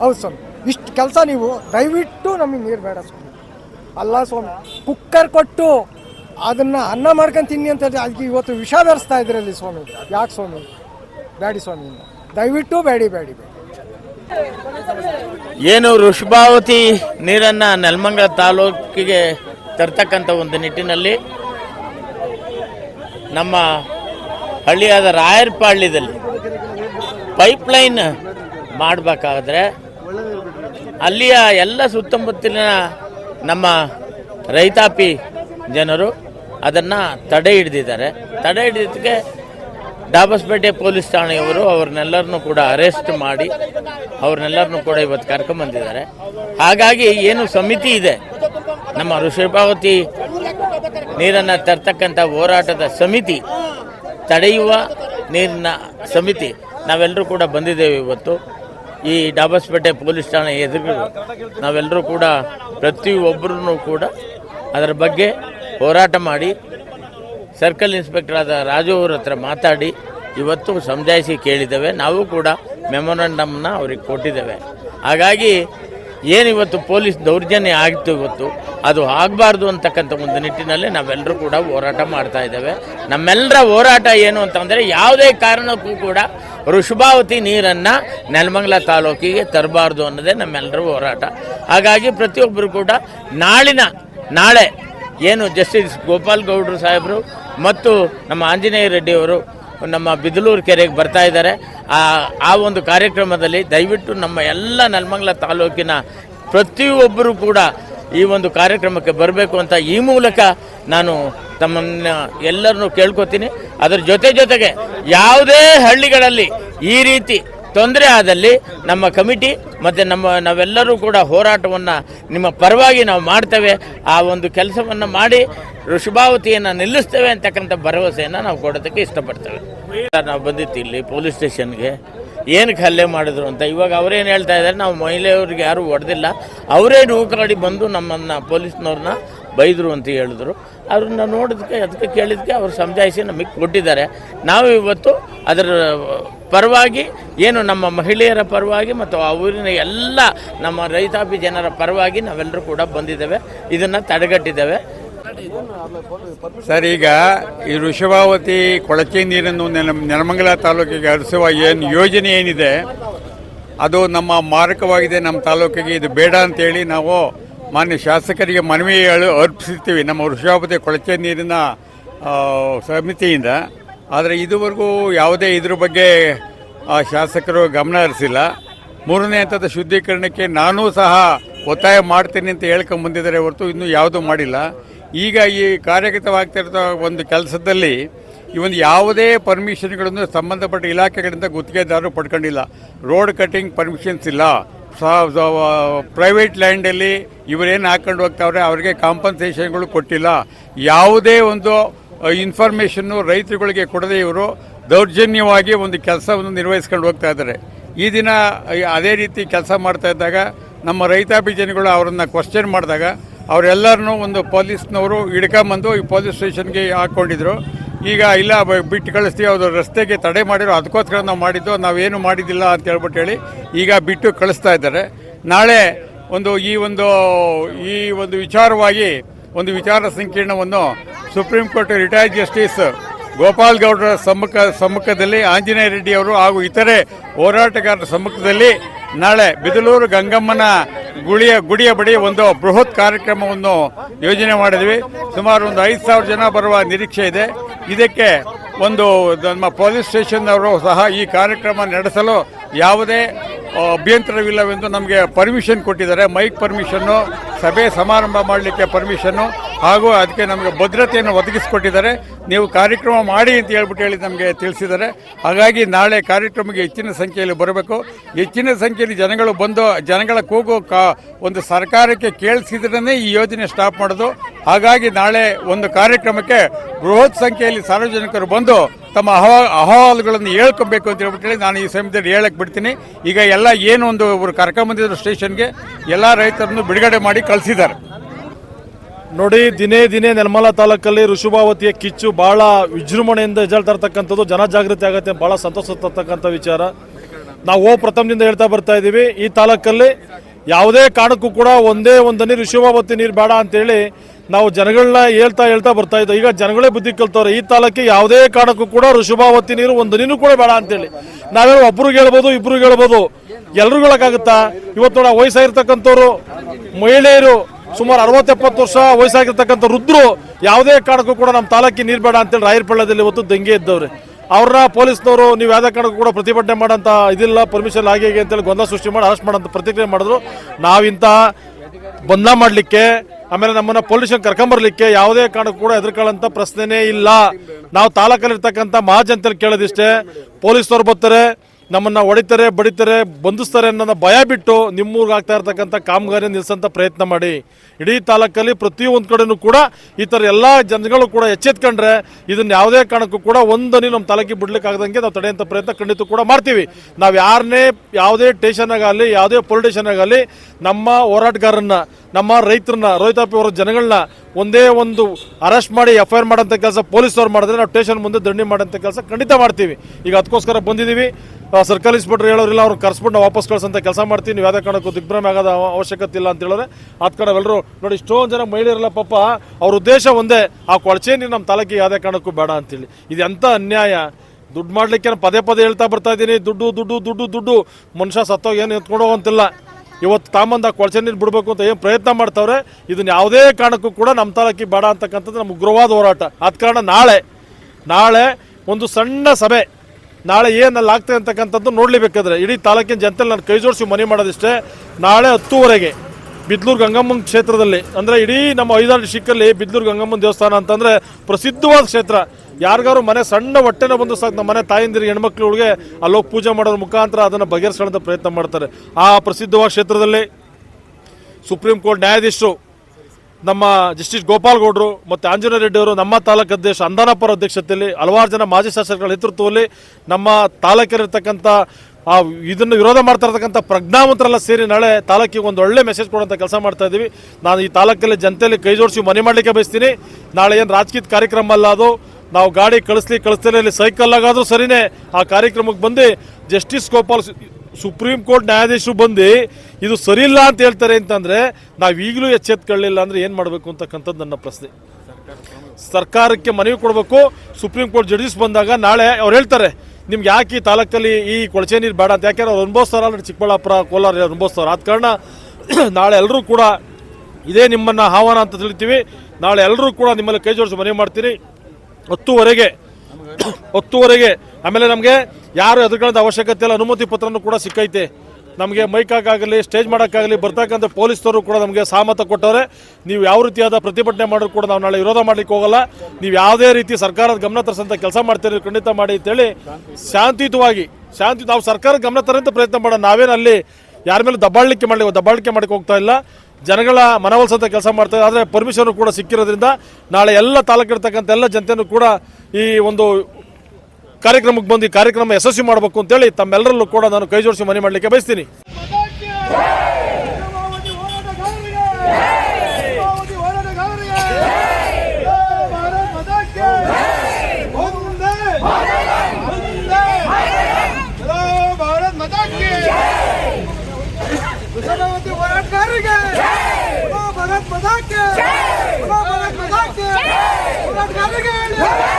ಹೌದು ಸ್ವಾಮಿ. ಇಷ್ಟು ಕೆಲಸ ನೀವು ದಯವಿಟ್ಟು ನಮಗೆ ನೀರು ಬೇಡ ಸ್ವಾಮಿ. ಅಲ್ಲ ಸ್ವಾಮಿ, ಕುಕ್ಕರ್ ಕೊಟ್ಟು ಅದನ್ನ ಅನ್ನ ಮಾಡ್ಕೊಂಡು ತಿನ್ನಿ ಅಂತ ಅದಕ್ಕೆ ಇವತ್ತು ವಿಷ ಬೆರೆಸ್ತಾ ಇದ್ರಲ್ಲಿ ಸ್ವಾಮಿ. ಯಾಕೆ ಸ್ವಾಮಿ? ಬ್ಯಾಡಿ ಸ್ವಾಮಿ. ದಯವಿಟ್ಟು ಬ್ಯಾಡಿ ಬ್ಯಾಡಿ ಏನು ಋಷಭಾವತಿ ನೀರನ್ನು ನೆಲಮಂಗಲ ತಾಲೂಕಿಗೆ ತರ್ತಕ್ಕಂಥ ಒಂದು ನಿಟ್ಟಿನಲ್ಲಿ ನಮ್ಮ ಹಳ್ಳಿಯಾದ ರಾಯರಪಾಳ್ಯದಲ್ಲಿ ಪೈಪ್ಲೈನ್ ಮಾಡಬೇಕಾದ್ರೆ ಅಲ್ಲಿಯ ಎಲ್ಲ ಸುತ್ತಮುತ್ತಲಿನ ನಮ್ಮ ರೈತಾಪಿ ಜನರು ಅದನ್ನು ತಡೆ ಹಿಡಿದಿದ್ದಾರೆ. ತಡೆ ಹಿಡಿದಕ್ಕೆ ಡಾಬಸ್ಪೇಟೆ ಪೊಲೀಸ್ ಠಾಣೆಯವರು ಅವ್ರನ್ನೆಲ್ಲರನ್ನು ಕೂಡ ಅರೆಸ್ಟ್ ಮಾಡಿ ಅವ್ರನ್ನೆಲ್ಲರನ್ನು ಕೂಡ ಇವತ್ತು ಕರ್ಕೊಂಬಂದಿದ್ದಾರೆ. ಹಾಗಾಗಿ ಏನು ಸಮಿತಿ ಇದೆ? ನಮ್ಮ ಋಷಭಾವತಿ ನೀರನ್ನು ತರ್ತಕ್ಕಂಥ ಹೋರಾಟದ ಸಮಿತಿ ತಡೆಯುವ ನೀರಿನ ಸಮಿತಿ. ನಾವೆಲ್ಲರೂ ಕೂಡ ಬಂದಿದ್ದೇವೆ ಇವತ್ತು. ಈ ಡಾಬಸ್ಪೇಟೆ ಪೊಲೀಸ್ ಠಾಣೆ ಎದುರು ನಾವೆಲ್ಲರೂ ಕೂಡ ಪ್ರತಿಯೊಬ್ಬರೂ ಕೂಡ ಅದರ ಬಗ್ಗೆ ಹೋರಾಟ ಮಾಡಿ ಸರ್ಕಲ್ ಇನ್ಸ್ಪೆಕ್ಟರ್ ಆದ ರಾಜು ಅವ್ರ ಹತ್ರ ಮಾತಾಡಿ ಇವತ್ತು ಸಮಜಾಯಿಸಿ ಕೇಳಿದ್ದೇವೆ. ನಾವು ಕೂಡ ಮೆಮೊರಂಡಮ್ನ ಅವ್ರಿಗೆ ಕೊಟ್ಟಿದ್ದೇವೆ. ಹಾಗಾಗಿ ಏನಿವತ್ತು ಪೊಲೀಸ್ ದೌರ್ಜನ್ಯ ಆಗಿತ್ತು ಇವತ್ತು ಅದು ಆಗಬಾರ್ದು ಅಂತಕ್ಕಂಥ ಒಂದು ನಿಟ್ಟಿನಲ್ಲಿ ನಾವೆಲ್ಲರೂ ಕೂಡ ಹೋರಾಟ ಮಾಡ್ತಾ ಇದ್ದೇವೆ. ನಮ್ಮೆಲ್ಲರ ಹೋರಾಟ ಏನು ಅಂತಂದರೆ ಯಾವುದೇ ಕಾರಣಕ್ಕೂ ಕೂಡ ಋಷಭಾವತಿ ನೀರನ್ನು ನೆಲಮಂಗಲ ತಾಲೂಕಿಗೆ ತರಬಾರ್ದು ಅನ್ನೋದೇ ನಮ್ಮೆಲ್ಲರ ಹೋರಾಟ. ಹಾಗಾಗಿ ಪ್ರತಿಯೊಬ್ಬರು ಕೂಡ ನಾಳಿನ, ನಾಳೆ ಏನು ಜಸ್ಟಿಸ್ ಗೋಪಾಲ್ ಗೌಡ್ರು ಸಾಹೇಬರು ಮತ್ತು ನಮ್ಮ ಆಂಜನೇಯ ರೆಡ್ಡಿಯವರು ನಮ್ಮ ಬಿದಲೂರು ಕೆರೆಗೆ ಬರ್ತಾ ಇದ್ದಾರೆ. ಆ ಆ ಒಂದು ಕಾರ್ಯಕ್ರಮದಲ್ಲಿ ದಯವಿಟ್ಟು ನಮ್ಮ ಎಲ್ಲ ನೆಲಮಂಗಲ ತಾಲೂಕಿನ ಪ್ರತಿಯೊಬ್ಬರೂ ಕೂಡ ಈ ಒಂದು ಕಾರ್ಯಕ್ರಮಕ್ಕೆ ಬರಬೇಕು ಅಂತ ಈ ಮೂಲಕ ನಾನು ತಮ್ಮನ್ನ ಎಲ್ಲರನ್ನೂ ಕೇಳ್ಕೊತೀನಿ. ಅದರ ಜೊತೆ ಜೊತೆಗೆ ಯಾವುದೇ ಹಳ್ಳಿಗಳಲ್ಲಿ ಈ ರೀತಿ ತೊಂದರೆ ಆದಲ್ಲಿ ನಮ್ಮ ಕಮಿಟಿ ಮತ್ತು ನಮ್ಮ ನಾವೆಲ್ಲರೂ ಕೂಡ ಹೋರಾಟವನ್ನು ನಿಮ್ಮ ಪರವಾಗಿ ನಾವು ಮಾಡ್ತೇವೆ. ಆ ಒಂದು ಕೆಲಸವನ್ನು ಮಾಡಿ ಋಷಭಾವತಿಯನ್ನು ನಿಲ್ಲಿಸ್ತೇವೆ ಅಂತಕ್ಕಂಥ ಭರವಸೆಯನ್ನು ನಾವು ಕೊಡೋದಕ್ಕೆ ಇಷ್ಟಪಡ್ತೇವೆ. ನಾವು ಬಂದಿತ್ತು ಇಲ್ಲಿ ಪೊಲೀಸ್ ಸ್ಟೇಷನ್ಗೆ. ಏನಕ್ಕೆ ಹಲ್ಲೆ ಮಾಡಿದ್ರು ಅಂತ ಇವಾಗ ಅವರೇನು ಹೇಳ್ತಾ ಇದ್ದಾರೆ, ನಾವು ಮಹಿಳೆಯವ್ರಿಗೆ ಯಾರೂ ಹೊಡೆದಿಲ್ಲ. ಅವರೇ ನೂಕಾಡಿ ಬಂದು ನಮ್ಮನ್ನು ಪೊಲೀಸ್ನವ್ರನ್ನ ಬೈದರು ಅಂತ ಹೇಳಿದ್ರು. ಅವ್ರನ್ನ ನೋಡಿದಕ್ಕೆ ಅದಕ್ಕೆ ಕೇಳಿದಕ್ಕೆ ಅವ್ರು ಸಮಜಾಯಿಸಿ ನಮಗೆ ಕೊಟ್ಟಿದ್ದಾರೆ. ನಾವು ಇವತ್ತು ಅದರ ಪರವಾಗಿ ಏನು ನಮ್ಮ ಮಹಿಳೆಯರ ಪರವಾಗಿ ಮತ್ತು ಆ ಊರಿನ ಎಲ್ಲ ನಮ್ಮ ರೈತಾಪಿ ಜನರ ಪರವಾಗಿ ನಾವೆಲ್ಲರೂ ಕೂಡ ಬಂದಿದ್ದೇವೆ. ಇದನ್ನು ತಡೆಗಟ್ಟಿದ್ದೇವೆ. ಸರ್, ಈಗ ಈ ಋಷಭಾವತಿ ಕೊಳಚೆ ನೀರನ್ನು ನೆಲ, ನೆಲಮಂಗಲ ತಾಲೂಕಿಗೆ ಹರಿಸುವ ಏನು ಯೋಜನೆ ಏನಿದೆ, ಅದು ನಮ್ಮ ಮಾರಕವಾಗಿದೆ, ನಮ್ಮ ತಾಲೂಕಿಗೆ ಇದು ಬೇಡ ಅಂತೇಳಿ ನಾವು ಮಾನ್ಯ ಶಾಸಕರಿಗೆ ಮನವಿ ಹೇಳಿ ಅರ್ಪಿಸಿರ್ತೀವಿ ನಮ್ಮ ವೃಷಾಪತಿ ಕೊಳಚೆ ನೀರಿನ ಸಮಿತಿಯಿಂದ. ಆದರೆ ಇದುವರೆಗೂ ಯಾವುದೇ ಇದ್ರ ಬಗ್ಗೆ, ಆ, ಶಾಸಕರು ಗಮನ ಹರಿಸಿಲ್ಲ. ಮೂರನೇ ಹಂತದ ಶುದ್ಧೀಕರಣಕ್ಕೆ ನಾನೂ ಸಹ ಒತ್ತಾಯ ಮಾಡ್ತೀನಿ ಅಂತ ಹೇಳ್ಕೊಂಡು ಬಂದಿದ್ದಾರೆ ಹೊರತು ಇನ್ನೂ ಯಾವುದೂ ಮಾಡಿಲ್ಲ. ಈಗ ಈ ಕಾರ್ಯಗತವಾಗ್ತಿರೋ ಒಂದು ಕೆಲಸದಲ್ಲಿ ಈ ಒಂದು ಯಾವುದೇ ಪರ್ಮಿಷನ್ಗಳನ್ನು ಸಂಬಂಧಪಟ್ಟ ಇಲಾಖೆಗಳಿಂದ ಗುತ್ತಿಗೆದಾರರು ಪಡ್ಕೊಂಡಿಲ್ಲ. ರೋಡ್ ಕಟಿಂಗ್ ಪರ್ಮಿಷನ್ಸ್ ಇಲ್ಲ. ಪ್ರೈವೇಟ್ ಲ್ಯಾಂಡಲ್ಲಿ ಇವರೇನು ಹಾಕೊಂಡು ಹೋಗ್ತಾವ್ರೆ, ಅವರಿಗೆ ಕಾಂಪನ್ಸೇಷನ್ಗಳು ಕೊಟ್ಟಿಲ್ಲ. ಯಾವುದೇ ಒಂದು ಇನ್ಫಾರ್ಮೇಷನ್ನು ರೈತರುಗಳಿಗೆ ಕೊಡದೆ ಇವರು ದೌರ್ಜನ್ಯವಾಗಿ ಒಂದು ಕೆಲಸವನ್ನು ನಿರ್ವಹಿಸ್ಕೊಂಡು ಹೋಗ್ತಾ ಇದ್ದಾರೆ. ಈ ದಿನ ಅದೇ ರೀತಿ ಕೆಲಸ ಮಾಡ್ತಾ ಇದ್ದಾಗ, ನಮ್ಮ ರೈತಾಪಿ ಜನಗಳು ಅವರನ್ನು ಕ್ವಶನ್ ಮಾಡಿದಾಗ, ಅವರೆಲ್ಲರನ್ನೂ ಒಂದು ಪೊಲೀಸ್ನವರು ಹಿಡ್ಕೊಂಬಂದು ಈ ಪೊಲೀಸ್ ಸ್ಟೇಷನ್ಗೆ ಹಾಕ್ಕೊಂಡಿದ್ರು ಈಗ ಇಲ್ಲ ಬಿಟ್ಟು ಕಳಿಸ್ತೀವಿ ಅದು ರಸ್ತೆಗೆ ತಡೆ ಮಾಡಿರೋ, ಅದಕ್ಕೋಸ್ಕರ ನಾವು ಮಾಡಿದ್ದು, ನಾವೇನು ಮಾಡಿದ್ದಿಲ್ಲ ಅಂತ ಹೇಳ್ಬಿಟ್ಟು ಹೇಳಿ, ಈಗ ಬಿಟ್ಟು ಕಳಿಸ್ತಾ ಇದ್ದಾರೆ. ನಾಳೆ ಒಂದು ಈ ಒಂದು ಈ ಒಂದು ವಿಚಾರವಾಗಿ, ಒಂದು ವಿಚಾರ ಸಂಕೀರ್ಣವನ್ನು supreme court retired justice Gopal ಗೌಡರ ಸಮ್ಮುಖ, ಸಮ್ಮುಖದಲ್ಲಿ, ಆಂಜನೇಯ ರೆಡ್ಡಿ ಅವರು ಹಾಗೂ ಇತರೆ ಹೋರಾಟಗಾರರ ಸಮ್ಮುಖದಲ್ಲಿ ನಾಳೆ ಬಿದಲೂರು ಗಂಗಮ್ಮನ ಗುಳಿಯ ಗುಡಿಯ ಬಳಿ ಒಂದು ಬೃಹತ್ ಕಾರ್ಯಕ್ರಮವನ್ನು ಯೋಜನೆ ಮಾಡಿದ್ವಿ. ಸುಮಾರು ಒಂದು ಐದು ಸಾವಿರ ಜನ ಬರುವ ನಿರೀಕ್ಷೆ ಇದೆ. ಇದಕ್ಕೆ ಒಂದು ನಮ್ಮ ಪೊಲೀಸ್ ಸ್ಟೇಷನ್ ಅವರು ಸಹ ಈ ಕಾರ್ಯಕ್ರಮ ನಡೆಸಲು ಯಾವುದೇ ಅಭ್ಯಂತರವಿಲ್ಲವೆಂದು ನಮಗೆ ಪರ್ಮಿಷನ್ ಕೊಟ್ಟಿದ್ದಾರೆ. ಮೈಕ್ ಪರ್ಮಿಷನ್ನು ಸಭೆ ಸಮಾರಂಭ ಮಾಡಲಿಕ್ಕೆ ಪರ್ಮಿಷನ್ನು ಹಾಗೂ ಅದಕ್ಕೆ ನಮಗೆ ಭದ್ರತೆಯನ್ನು ಒದಗಿಸಿಕೊಟ್ಟಿದ್ದಾರೆ. ನೀವು ಕಾರ್ಯಕ್ರಮ ಮಾಡಿ ಅಂತ ಹೇಳ್ಬಿಟ್ಟು ಹೇಳಿ ನಮಗೆ ತಿಳಿಸಿದ್ದಾರೆ. ಹಾಗಾಗಿ ನಾಳೆ ಕಾರ್ಯಕ್ರಮಕ್ಕೆ ಹೆಚ್ಚಿನ ಸಂಖ್ಯೆಯಲ್ಲಿ ಬರಬೇಕು. ಹೆಚ್ಚಿನ ಸಂಖ್ಯೆಯಲ್ಲಿ ಜನಗಳು ಬಂದು, ಜನಗಳ ಕೂಗು ಕಾ, ಒಂದು ಸರ್ಕಾರಕ್ಕೆ ಕೇಳಿಸಿದ್ರೇ ಈ ಯೋಜನೆ ಸ್ಟಾಪ್ ಮಾಡೋದು. ಹಾಗಾಗಿ ನಾಳೆ ಒಂದು ಕಾರ್ಯಕ್ರಮಕ್ಕೆ ಬೃಹತ್ ಸಂಖ್ಯೆಯಲ್ಲಿ ಸಾರ್ವಜನಿಕರು ಬಂದು ತಮ್ಮ ಅಹವಾ, ಅಹವಾಲುಗಳನ್ನು ಹೇಳ್ಕೊಬೇಕು ಅಂತ ಹೇಳ್ಬಿಟ್ಟು ಹೇಳಿ ನಾನು ಈ ಸಮಯದಲ್ಲಿ ಹೇಳಕ್ ಬಿಡ್ತೀನಿ. ಈಗ ಎಲ್ಲ ಏನು ಒಂದು, ಇವರು ಕರ್ಕೊಂಬಂದಿದ್ರು ಸ್ಟೇಷನ್ಗೆ ಎಲ್ಲ ರೈತರನ್ನು ಬಿಡುಗಡೆ ಮಾಡಿ ಕಳಿಸಿದ್ದಾರೆ. ನೋಡಿ, ದಿನೇ ದಿನೇ ನೆಲಮಲ ತಾಲೂಕಲ್ಲಿ ಋಷಭಾವತಿಯ ಕಿಚ್ಚು ಬಹಳ ವಿಜೃಂಭಣೆಯಿಂದ ಎಜ್ಜಳ್ತಾ ಇರ್ತಕ್ಕಂಥದ್ದು. ಜನಜಾಗೃತಿ ಆಗುತ್ತೆ ಬಹಳ ಸಂತೋಷ ತರ್ತಕ್ಕಂಥ ವಿಚಾರ. ನಾವು ಓ ಪ್ರಥಮದಿಂದ ಹೇಳ್ತಾ ಬರ್ತಾ ಇದ್ದೀವಿ. ಈ ತಾಲೂಕಲ್ಲಿ ಯಾವುದೇ ಕಾರಣಕ್ಕೂ ಕೂಡ ಒಂದೇ ಒಂದನಿ ಋಷಭಾವತಿ ನೀರು ಬೇಡ ಅಂತೇಳಿ ನಾವು ಜನಗಳನ್ನ ಹೇಳ್ತಾ ಹೇಳ್ತಾ ಬರ್ತಾ ಇದ್ದೋ ಈಗ ಜನಗಳೇ ಬುದ್ಧಿ ಕಲ್ತವ್ರೆ. ಈ ತಾಲೂಕಿಗೆ ಯಾವುದೇ ಕಾರಣಕ್ಕೂ ಕೂಡ ಋಷಭಾವತಿ ನೀರು, ಒಂದು ನೀರು ಕೂಡ ಬೇಡ ಅಂತೇಳಿ. ನಾವೇನು ಒಬ್ರಿಗೆ ಹೇಳ್ಬೋದು, ಇಬ್ರಿಗೆ ಹೇಳ್ಬೋದು. ಎಲ್ರುಗಳಕ್ಕಾಗುತ್ತಾ ಇವತ್ತು ನೋಡ ವಯಸ್ಸಾಗಿರ್ತಕ್ಕಂಥವ್ರು, ಮಹಿಳೆಯರು ಸುಮಾರು ಅರವತ್ತೆಪ್ಪತ್ತು ವರ್ಷ ವಯಸ್ಸಾಗಿರ್ತಕ್ಕಂಥ ವೃದ್ಧರು ಯಾವುದೇ ಕಾರಣಕ್ಕೂ ಕೂಡ ನಮ್ಮ ತಾಲೂಕಿಗೆ ನೀರು ಬೇಡ ಅಂತೇಳಿ ರಾಯರಪಳ್ಳದಲ್ಲಿ ಇವತ್ತು ದಂಗೆ ಇದ್ದವ್ರೆ ಅವ್ರನ್ನ ಪೊಲೀಸ್ನವರು, ನೀವು ಯಾವುದೇ ಕಾರಣಕ್ಕೂ ಕೂಡ ಪ್ರತಿಭಟನೆ ಮಾಡೋಂಥ ಇದಿಲ್ಲ ಪರ್ಮಿಷನ್ ಆಗಿ ಹೇಗೆ ಅಂತೇಳಿ ಗೊಂದಲ ಸೃಷ್ಟಿ ಮಾಡಿ ಅರೆಸ್ಟ್ ಮಾಡೋಂಥ ಪ್ರತಿಕ್ರಿಯೆ ಮಾಡಿದ್ರು. ನಾವಿಂತ ಬಂಧ ಮಾಡಲಿಕ್ಕೆ, ಆಮೇಲೆ ನಮ್ಮನ್ನ ಪೊಲೀಸ್ ಕರ್ಕೊಂಬರ್ಲಿಕ್ಕೆ ಯಾವುದೇ ಕಾರಣಕ್ಕೂ ಕೂಡ ಎದುರ್ಕೊಳ್ಳೋಂಥ ಪ್ರಶ್ನೆನೇ ಇಲ್ಲ. ನಾವು ತಾಲೂಕಲ್ಲಿರ್ತಕ್ಕಂಥ ಮಹಾಜನತೆಯಲ್ಲಿ ಕೇಳೋದಿಷ್ಟೇ. ಪೊಲೀಸ್ನವ್ರು ಬರ್ತಾರೆ ನಮ್ಮನ್ನ ಹೊಡಿತಾರೆ, ಬಡಿತಾರೆ, ಬಂಧಿಸ್ತಾರೆ ಅನ್ನೋದನ್ನ ಭಯ ಬಿಟ್ಟು ನಿಮ್ಮೂರ್ಗೆ ಆಗ್ತಾ ಇರ್ತಕ್ಕಂಥ ಕಾಮಗಾರಿ ನಿಲ್ಲಿಸೋಂಥ ಪ್ರಯತ್ನ ಮಾಡಿ. ಇಡೀ ತಾಲೂಕಲ್ಲಿ ಪ್ರತಿಯೊಂದು ಕಡೆನೂ ಕೂಡ ಈ ಥರ ಎಲ್ಲ ಜನಗಳು ಕೂಡ ಎಚ್ಚೆತ್ಕೊಂಡ್ರೆ ಇದನ್ನ ಯಾವುದೇ ಕಾರಣಕ್ಕೂ ಕೂಡ ಒಂದನಿ ನಮ್ಮ ತಾಲೂಕಿಗೆ ಬಿಡ್ಲಿಕ್ಕೆ ಆಗದಂಗೆ ನಾವು ತಡೆಯಂಥ ಪ್ರಯತ್ನ ಖಂಡಿತ ಕೂಡ ಮಾಡ್ತೀವಿ. ನಾವು ಯಾರನ್ನೇ ಯಾವುದೇ ಸ್ಟೇಷನ್ನಾಗಲಿ ಯಾವುದೇ ಪೊಲೀಸ್ ಸ್ಟೇಷನಾಗಲಿ ನಮ್ಮ ಹೋರಾಟಗಾರನ್ನ ನಮ್ಮ ರೈತರನ್ನ ರೈತಾಪಿ ಅವರ ಜನಗಳನ್ನ ಒಂದೇ ಒಂದು ಅರೆಸ್ಟ್ ಮಾಡಿ ಎಫ್ ಐ ಆರ್ ಮಾಡೋಂಥ ಕೆಲಸ ಪೊಲೀಸವ್ರು ಮಾಡಿದ್ರೆ ನಾವು ಸ್ಟೇಷನ್ ಮುಂದೆ ದಂಡಿ ಮಾಡೋಂಥ ಕೆಲಸ ಖಂಡಿತ ಮಾಡ್ತೀವಿ. ಈಗ ಅದಕ್ಕೋಸ್ಕರ ಬಂದಿದ್ದೀವಿ ಸರ್ಕಾರಿ ಇನ್ಸ್ಪೆಕ್ಟರ್ ಹೇಳೋರಿಲ್ಲ, ಅವ್ರು ಕರ್ಸ್ಬಿಟ್ಟು ನಾವು ವಾಪಸ್ ಕಳ್ಸೋಂಥ ಕೆಲಸ ಮಾಡ್ತೀವಿ. ನೀವು ಯಾವುದೇ ಕಾರಣಕ್ಕೂ ದಿಗ್ಭ್ರಮೆ ಆಗೋದ ಅವ- ಅವಶ್ಯಕತೆ ಇಲ್ಲ ಅಂತ ಹೇಳಿದ್ರೆ ಆದ ಕಡೆ ಎಲ್ಲರೂ ನೋಡಿ ಇಷ್ಟೊಂದು ಜನ ಮಹಿಳೆಯರಲ್ಲ ಪಾಪ ಅವ್ರ ಉದ್ದೇಶ ಒಂದೇ, ಆ ಕೊಳಚೆ ನೀರು ನಮ್ಮ ತಾಲೂಕಿಗೆ ಯಾವುದೇ ಕಾರಣಕ್ಕೂ ಬೇಡ ಅಂತೇಳಿ. ಇದು ಎಂಥ ಅನ್ಯಾಯ? ದುಡ್ಡು ಮಾಡಲಿಕ್ಕೆ ನಾನು ಪದೇ ಪದೇ ಹೇಳ್ತಾ ಬರ್ತಾ ಇದ್ದೀನಿ. ದುಡ್ಡು ದುಡ್ಡು ದುಡ್ಡು ದುಡ್ಡು. ಮನುಷ್ಯ ಸತ್ತೋಗಿ ಏನು ಎತ್ಕೊಂಡು ಹೋಗಂತಿಲ್ಲ. ಇವತ್ತು ತಾಮಂದ ಕೊಳಚೆ ನೀರು ಬಿಡಬೇಕು ಅಂತ ಏನು ಪ್ರಯತ್ನ ಮಾಡ್ತಾವ್ರೆ ಇದನ್ನ ಯಾವುದೇ ಕಾರಣಕ್ಕೂ ಕೂಡ ನಮ್ಮ ತಾಲೂಕಿಗೆ ಬೇಡ ಅಂತಕ್ಕಂಥದ್ದು ನಮ್ಮ ಉಗ್ರವಾದ ಹೋರಾಟ. ಆದ ಕಾರಣ ನಾಳೆ ನಾಳೆ ಒಂದು ಸಣ್ಣ ಸಭೆ, ನಾಳೆ ಏನಲ್ಲಿ ಆಗ್ತದೆ ಅಂತಕ್ಕಂಥದ್ದು ನೋಡ್ಲೇಬೇಕಾದ್ರೆ ಇಡೀ ತಾಲೂಕಿನ ಜನತೆಯಲ್ಲಿ ನಾನು ಕೈ ಜೋಡಿಸಿ ಮನೆ ಮಾಡೋದಿಷ್ಟೇ. ನಾಳೆ ಹತ್ತುವರೆಗೆ ಬಿದ್ಲೂರು ಗಂಗಮ್ಮನ ಕ್ಷೇತ್ರದಲ್ಲಿ, ಅಂದರೆ ಇಡೀ ನಮ್ಮ ಐದಾರು ಡಿಸ್ಟಿಕ್ಕಲ್ಲಿ ಬಿದ್ಲೂರು ಗಂಗಮ್ಮನ ದೇವಸ್ಥಾನ ಅಂತಂದರೆ ಪ್ರಸಿದ್ಧವಾದ ಕ್ಷೇತ್ರ. ಯಾರಿಗಾರು ಮನೆ ಸಣ್ಣ ಹೊಟ್ಟೆನ ಬಂದು ಸಾಕು, ನಮ್ಮ ಮನೆ ತಾಯಂದಿರಿಗೆ ಹೆಣ್ಮಕ್ಳುಗಳಿಗೆ ಅಲ್ಲೋಗಿ ಪೂಜೆ ಮಾಡೋದ್ರ ಮುಖಾಂತರ ಅದನ್ನು ಬಗೆಹರಿಸ್ಕೊಳ್ಳೋ ಪ್ರಯತ್ನ ಮಾಡ್ತಾರೆ. ಆ ಪ್ರಸಿದ್ಧವಾದ ಕ್ಷೇತ್ರದಲ್ಲಿ ಸುಪ್ರೀಂ ಕೋರ್ಟ್ ನ್ಯಾಯಾಧೀಶರು, ನಮ್ಮ ಜಸ್ಟಿಸ್ ಗೋಪಾಲ್ ಗೌಡ್ರು ಮತ್ತು ಆಂಜನೇಯ ರೆಡ್ಡಿ ಅವರು ನಮ್ಮ ತಾಲೂಕು ಅಧ್ಯಕ್ಷ ಅಂದಾನಪ್ಪರ ಅಧ್ಯಕ್ಷತೆಯಲ್ಲಿ ಹಲವಾರು ಜನ ಮಾಜಿ ಶಾಸಕರ ನೇತೃತ್ವದಲ್ಲಿ ನಮ್ಮ ತಾಲೂಕಿರತಕ್ಕಂಥ ಆ, ಇದನ್ನು ವಿರೋಧ ಮಾಡ್ತಾ ಇರ್ತಕ್ಕಂಥ ಪ್ರಜ್ಞಾವಂತರೆಲ್ಲ ಸೇರಿ ನಾಳೆ ತಾಲೂಕಿಗೆ ಒಂದು ಒಳ್ಳೆ ಮೆಸೇಜ್ ಕೊಡುವಂಥ ಕೆಲಸ ಮಾಡ್ತಾ ಇದ್ದೀವಿ ನಾನು ಈ ತಾಲೂಕಲ್ಲಿ ಜನತೆಯಲ್ಲಿ ಕೈ ಜೋಡಿಸಿ ಮನೆ ಮಾಡಲಿಕ್ಕೆ ಬಯಸ್ತೀನಿ. ನಾಳೆ ಏನು ರಾಜಕೀಯ ಕಾರ್ಯಕ್ರಮ ಅಲ್ಲ ಅದು. ನಾವು ಗಾಡಿ ಕಳಿಸ್ಲಿ ಕಳಿಸ್ತೇನೆ ಇಲ್ಲಿ ಸೈಕಲ್ ಆಗಾದರೂ ಸರಿನೇ. ಆ ಕಾರ್ಯಕ್ರಮಕ್ಕೆ ಬಂದು ಜಸ್ಟಿಸ್ ಗೋಪಾಲ್ ಸುಪ್ರೀಂ ಕೋರ್ಟ್ ನ್ಯಾಯಾಧೀಶರು ಬಂದು ಇದು ಸರಿಯಿಲ್ಲ ಅಂತ ಹೇಳ್ತಾರೆ ಅಂತಂದರೆ ನಾವು ಈಗಲೂ ಎಚ್ಚೆತ್ಕೊಳ್ಳಿಲ್ಲ ಅಂದರೆ ಏನು ಮಾಡಬೇಕು ಅಂತಕ್ಕಂಥದ್ದು ನನ್ನ ಪ್ರಶ್ನೆ. ಸರ್ಕಾರಕ್ಕೆ ಮನವಿ ಕೊಡಬೇಕು. ಸುಪ್ರೀಂ ಕೋರ್ಟ್ ಜಡ್ಜಸ್ ಬಂದಾಗ ನಾಳೆ ಅವ್ರು ಹೇಳ್ತಾರೆ ನಿಮ್ಗೆ ಯಾಕೆ ಈ ತಾಲೂಕಲ್ಲಿ ಈ ಕೊಳಚೆ ನೀರು ಬೇಡ ಅಂತ? ಯಾಕೆಂದ್ರೆ ಅವ್ರು ಅನುಭವಿಸ್ತಾರ ಅಂದ್ರೆ ಚಿಕ್ಕಬಳ್ಳಾಪುರ, ಕೋಲಾರ ಅನುಭವಿಸ್ತಾರ ಆದ ಕಾರಣ [clears throat] ನಾಳೆ ಎಲ್ಲರೂ ಕೂಡ ಇದೇ ನಿಮ್ಮನ್ನ ಆಹ್ವಾನ ಅಂತ ತಿಳಿತೀವಿ. ನಾಳೆ ಎಲ್ಲರೂ ಕೂಡ ನಿಮ್ಮಲ್ಲಿ ಕೈ ಜೋಡಿಸಿ ಮನವಿ ಮಾಡ್ತೀನಿ. ಹತ್ತುವರೆಗೆ [clears throat] ಹತ್ತುವರೆಗೆ ಆಮೇಲೆ ನಮಗೆ ಯಾರು ಎದುರುಗಳದ ಅವಶ್ಯಕತೆ ಇಲ್ಲ. ಅನುಮತಿ ಪತ್ರನೂ ಕೂಡ ಸಿಕ್ಕೈತೆ. ನಮಗೆ ಮೈಕ್ ಹಾಕಾಗಲಿ ಸ್ಟೇಜ್ ಮಾಡೋಕ್ಕಾಗಲಿ, ಬರ್ತಕ್ಕಂಥ ಪೊಲೀಸರು ಕೂಡ ನಮಗೆ ಸಹಮತ ಕೊಟ್ಟವ್ರೆ. ನೀವು ಯಾವ ರೀತಿಯಾದ ಪ್ರತಿಭಟನೆ ಮಾಡೋರು ಕೂಡ ನಾವು ನಾಳೆ ವಿರೋಧ ಮಾಡ್ಲಿಕ್ಕೆ ಹೋಗಲ್ಲ. ನೀವು ಯಾವುದೇ ರೀತಿ ಸರ್ಕಾರದ ಗಮನ ತರಿಸಂತ ಕೆಲಸ ಮಾಡ್ತೀರಿ ಖಂಡಿತ ಮಾಡಿ ಅಂತೇಳಿ ಶಾಂತಿಯುತವಾಗಿ, ಶಾಂತಿ ನಾವು ಸರ್ಕಾರ ಗಮನ ತರಂತ ಪ್ರಯತ್ನ ಮಾಡೋಣ. ನಾವೇನು ಅಲ್ಲಿ ಯಾರ ಮೇಲೆ ದಬ್ಬಾಳಿಕೆ ಮಾಡಲಿ ದಬ್ಬಾಳಿಕೆ ಮಾಡಕ್ಕೆ ಹೋಗ್ತಾ ಇಲ್ಲ. ಜನಗಳ ಮನವೊಲಿಸಂತ ಕೆಲಸ ಮಾಡ್ತಾರೆ ಆದರೆ ಪರ್ಮಿಷನ್ ಕೂಡ ಸಿಕ್ಕಿರೋದ್ರಿಂದ ನಾಳೆ ಎಲ್ಲ ತಾಲೂಕಿರ್ತಕ್ಕಂಥ ಎಲ್ಲ ಜನತೆನೂ ಕೂಡ ಈ ಒಂದು ಕಾರ್ಯಕ್ರಮಕ್ಕೆ ಬಂದು ಈ ಕಾರ್ಯಕ್ರಮ ಯಶಸ್ವಿ ಮಾಡಬೇಕು ಅಂತೇಳಿ ತಮ್ಮೆಲ್ಲರಲ್ಲೂ ಕೂಡ ನಾನು ಕೈ ಜೋಡಿಸಿ ಮನೆ ಮಾಡಲಿಕ್ಕೆ ಬಯಸ್ತೀನಿ. ಹೋರಾಟಗಾರರಿಗೆ ಹೋರಾಟಗಾರರಿಗೆ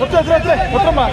otro, otro, otro, otro más.